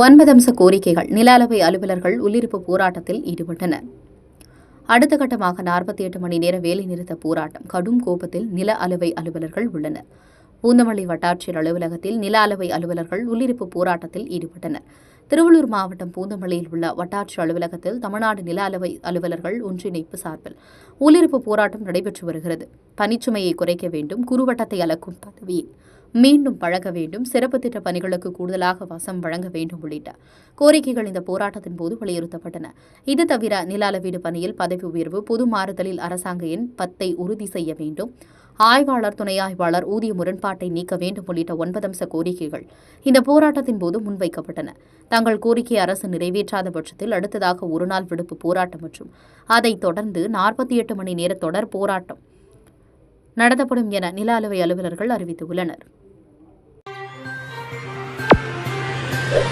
ஒன்பது அம்ச கோரிக்கைகள் நில அளவை அலுவலர்கள் உள்ளிருப்பு போராட்டத்தில் ஈடுபட்டனர். அடுத்த கட்டமாக நாற்பத்தி எட்டு மணி நேர வேலைநிறுத்த போராட்டம் கடும் கோபத்தில் நில அளவை அலுவலர்கள் உள்ளனர். பூந்தமல்லி வட்டாட்சியர் அலுவலகத்தில் நில அளவை அலுவலர்கள் உள்ளிருப்பு போராட்டத்தில் ஈடுபட்டனர். திருவள்ளூர் மாவட்டம் பூந்தமல்லியில் உள்ள வட்டாட்சியர் அலுவலகத்தில் தமிழ்நாடு நில அளவை அலுவலர்கள் ஒன்றிணைப்பு சார்பில் உள்ளிருப்பு போராட்டம் நடைபெற்று வருகிறது. பனிச்சுமையை குறைக்க வேண்டும் குறுவட்டத்தை அளக்கும் பதவியை. மீண்டும் பழக வேண்டும். சிறப்பு திட்ட பணிகளுக்கு கூடுதலாக வசம் வழங்க வேண்டும் உள்ளிட்ட கோரிக்கைகள் இந்த போராட்டத்தின் போது வலியுறுத்தப்பட்டன. இது தவிர நில அளவீடு பணியில் பதவி உயர்வு பொது மாறுதலில் அரசாங்க எண் பத்தை உறுதி செய்ய வேண்டும். ஆய்வாளர் துணை ஆய்வாளர் ஊதிய முரண்பாட்டை நீக்க வேண்டும் உள்ளிட்ட ஒன்பது அம்ச கோரிக்கைகள் இந்த போராட்டத்தின் போது முன்வைக்கப்பட்டன. தங்கள் கோரிக்கை அரசு நிறைவேற்றாத பட்சத்தில் அடுத்ததாக ஒருநாள் விடுப்பு போராட்டம் மற்றும் அதைத் தொடர்ந்து நாற்பத்தி எட்டு மணி நேர தொடர் போராட்டம் நடத்தப்படும் என நில அளவை அலுவலர்கள் அறிவித்துள்ளனர்.